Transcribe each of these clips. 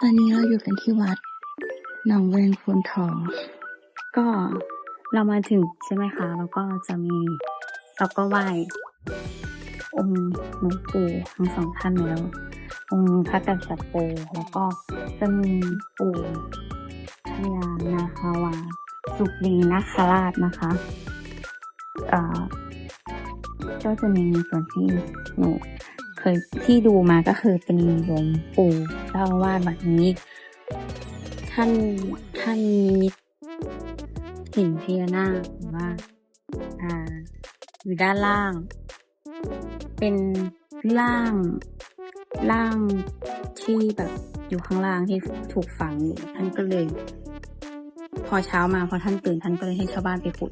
ตอนนี้เราอยู่กันที่วัดหนองเวงพนทอง ก็เรามาถึงใช่ไหมคะ แล้วก็จะมี เราก็ไหว้องค์หลวงปู่ทั้งสองท่านแล้ว องค์พระกษัตริย์แล้วก็จะมีปู่พญานาคาวาสุกรีนาคราชนะคะก็จะมีส่วนที่หนู ยที่ดูมาก็คือเป็นหลวงปู่เจ้าอาวาดแบบนี้ ท่านท่านมีหินพญานาคหรือว่าอ่าอยู่ด้านล่าง เป็นล่างล่างที่แบบอยู่ข้างล่างที่ถูกฝังอยู่ท่านก็เลย พอเช้ามาพอท่านตื่นท่านก็เลยให้ชาวบ้านไปขุด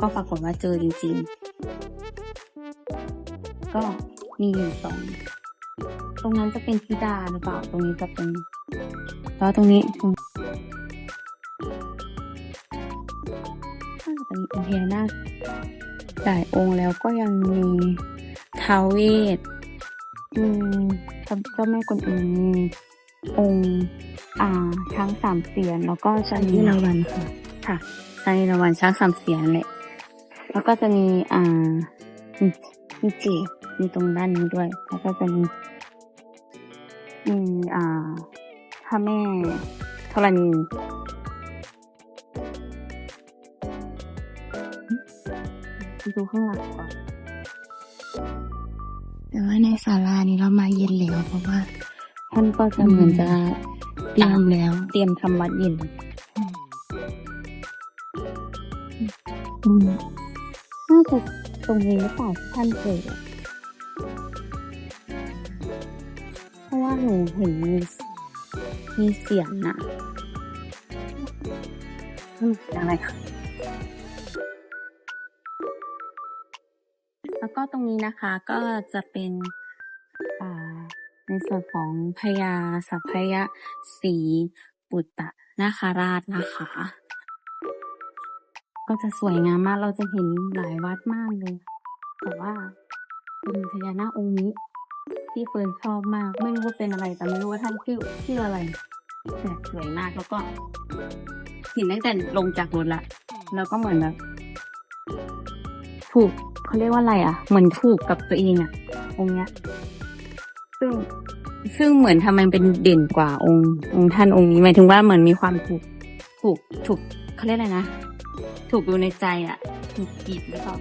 ก็ปรากฏว่าเจอจริง ๆ ก็ มีอยู่สองตรงนั้นจะเป็นธิดาหรือเปล่า ตรงนี้จะเป็นแล้วตรงนี้ตรงถ้าจะมีองค์พญานาคหลายองค์แล้วก็ยังมีท้าวเวสมีพระเจ้าแม่กวนอิมมีองค์อ่าช้างสามเสียนแล้วก็จะมีนิรวันค่ะค่ะชาลีรางวันช้างสามเสียนแหละแล้วก็จะมีอ่ามีมีจีบ มีตรงด้านนี้ด้วย แล้วก็จะมีมีอ่าพระแม่ธรณีดูข้างหลังก่อนแต่ว่าในศาลานี้เรามาเย็นแล้วเพราะว่า ท่านก็จะเหมือนจะเตรียมแล้ว เตรียมทำวัดเย็นอืมน่าจะตรงนี้หรือเปล่าที่ท่านเกิด หนูเห็นมีมีเสียงนะอืมอะไรคะแล้วก็ตรงนี้นะคะก็จะเป็นอ่าในส่วนของพญาสัพพยะศรีปุตตะนาคาราชนะคะ ก็จะสวยงามมากเราจะเห็นหลายวัดมากเลย แต่ว่าเป็นพญานาคองค์นี้ ที่เฟิร์นชอบมาก ไม่รู้ว่าเป็นอะไรแต่ไม่รู้ว่าท่านชื่อชื่ออะไรแต่สวยมากแล้วก็เห็นตั้งแต่ลงจากรถละแล้วก็เหมือนแบบถูกเขาเรียกว่าอะไรอะ เหมือนถูกกับตัวเองอะ องค์เนี้ย ซึ่งซึ่งเหมือนทำไมเป็นเด่นกว่าองค์ องค์ท่านองค์นี้หมายถึงว่าเหมือนมีความถูกถูกถูกเขาเรียกอะไรนะถูกอยู่ในใจอะถูกกีดหรือเปล่า